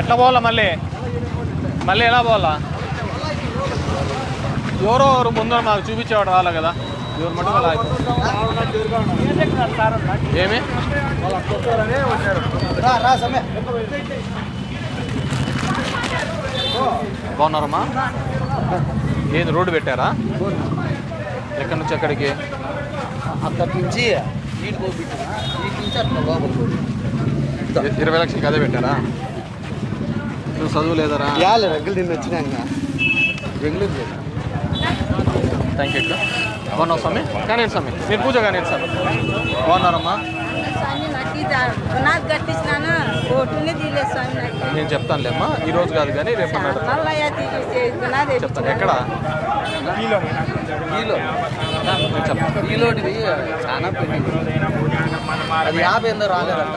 ఎట్లా పోవాలా మళ్ళీ? మళ్ళీ ఎలా పోవాలా? ఎవరో ఎవరు ముందు మాకు చూపించేవాడు రాలే కదా. ఎవరు మటు వాళ్ళ ఏమి? బాగున్నారమ్మా? ఏంది రోడ్డు పెట్టారా? ఎక్కడి నుంచి ఎక్కడికి? అక్కడి నుంచి ఇరవై లక్షలకి అదే పెట్టారా? నువ్వు చదువు లేదరా? యాలే రగ్గులు నిన్న వచ్చినాక బెంగళూరు థ్యాంక్ యూ అక్క బాగున్నావు స్వామి? కానీ స్వామి మీరు పూజ కానీ స్వామి బాగున్నారమ్మా? స్వామి నాకు ఇది పునాది కట్టించినాను? ఓటునే తీయలేదు స్వామి నాకు. నేను చెప్తానులేమ్మా. ఈ రోజు కాదు కానీ రేపు చెప్తాను. ఎక్కడ? కీలో నేను చెప్తాను. కీలోటివి చాలా పెట్టి అది యాభై ఎందో రాలేదంట.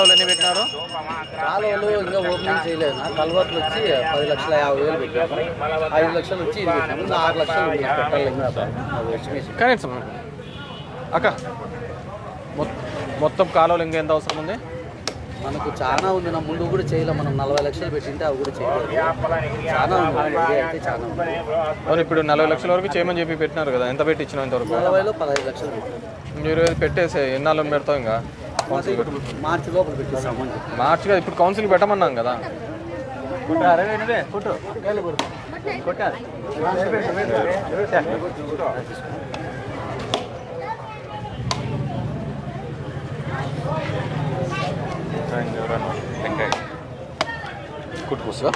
కాలువలు ఎన్ని పెట్టినారు? కాలువలు ఇంకా ఓపెనింగ్ చేయలేదు. నా కల్వర్ట్లు వచ్చి పది లక్షల యాభై వేలు పెట్టాము ఐదు లక్షలు వచ్చి ఇది పెట్టాము ఇంకా ఆరు లక్షలు పెట్టాలి ఎస్టిమేషన్. స్వామి అక్క మొత్తం కాలువలు ఇంకా ఎంత అవసరం ఉంది? మనకు చాలా ఉంది. నా ముందు కూడా చేయలేం. మనం నలభై లక్షలు పెట్టింటే అవి కూడా చేయలేదు. చాలా ఉంది. చాలా ఉంది. ఇప్పుడు నలభై లక్షల వరకు చేయమని చెప్పి పెట్టినారు కదా. ఎంత పెట్టి ఇచ్చినావు ఇంతవరకు? నలభైలో పదహైదు లక్షలు మీరు పెట్టేసే ఎన్నాళ్ళు పెడతాం ఇంకా. మార్చి లోపల పెట్టిస్తాము అని చెప్పి. మార్చి కదా ఇప్పుడు కౌన్సిల్ పెట్టమన్నాం కదా. కుట్టుకోసా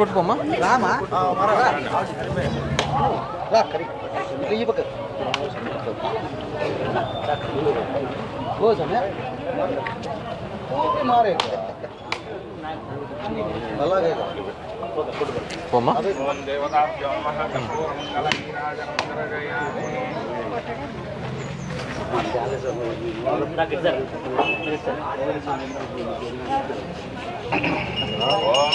కొట్టుకోమ్మా. రామా? ఈ పక్క మారే. పోమ్మా. ఓం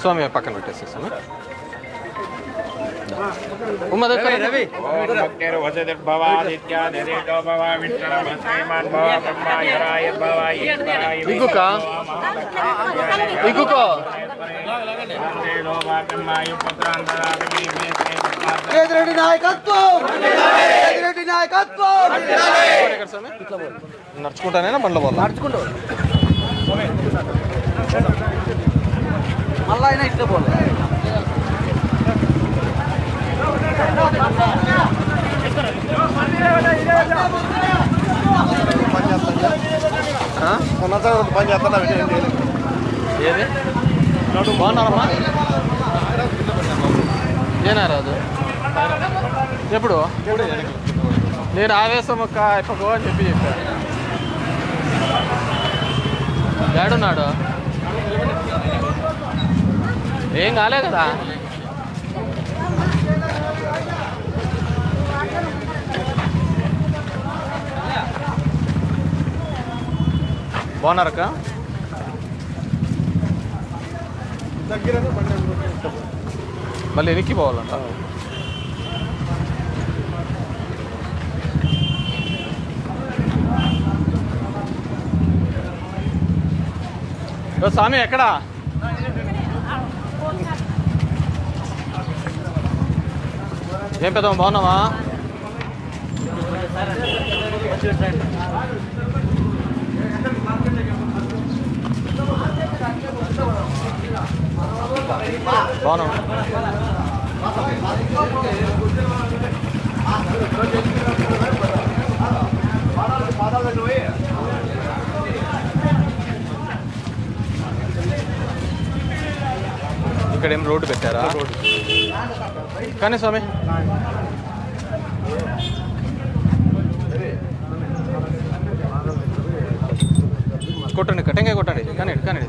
స్వామి పక్కన పెట్టేసేసాను రవి ఓం భక్తిర్ వసతిర్భవాదిత్యా నిరేటో భవ విష్ణు శ్రీమాన్ భవ బ్రహ్మాయరాయ భవ ఈశ్వరాయ ఇగ్గుక ఇగ్గుకో రెడ్డి నాయకత్వం! రెడ్డి నాయకత్వం నడుచుకుంటానేనా బండ్ల నడుచుకుంటూ మళ్ళా అయినా ఇట్లా పోలే. పని చేస్తున్నా ఏది? బాగున్నారమ్మా ఏనా రాదు ఎప్పుడు నేను ఆవేశం ఒక్క అయిపోకో అని చెప్పి చెప్పాను ఏడున్నాడు ఏం కాలే కదా. బాగున్నారక్క? మళ్ళీ వెనక్కి పోవాలంట. స్వామి ఎక్కడా? ఏం పెద్ద బాగున్నావా బాగున్నావు ఇక్కడ ఏం రోడ్డు పెట్టారా కానీ స్వామి. కొట్టండి కట్టంగా కొట్టండి కానీ కానీ.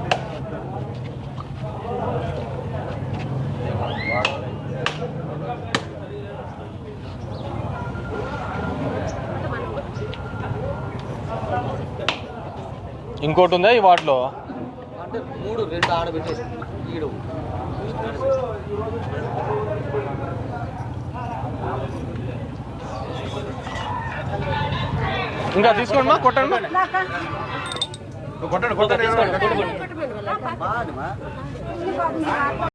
ఇంకోటి ఉందా ఈ వాటిలో? అంటే మూడు రెండు ఆడబెట్టేసి ఈడు. ఇంకా తీసుకోండి మా కొట్టండి మా. కొట్టండి కొట్టండి.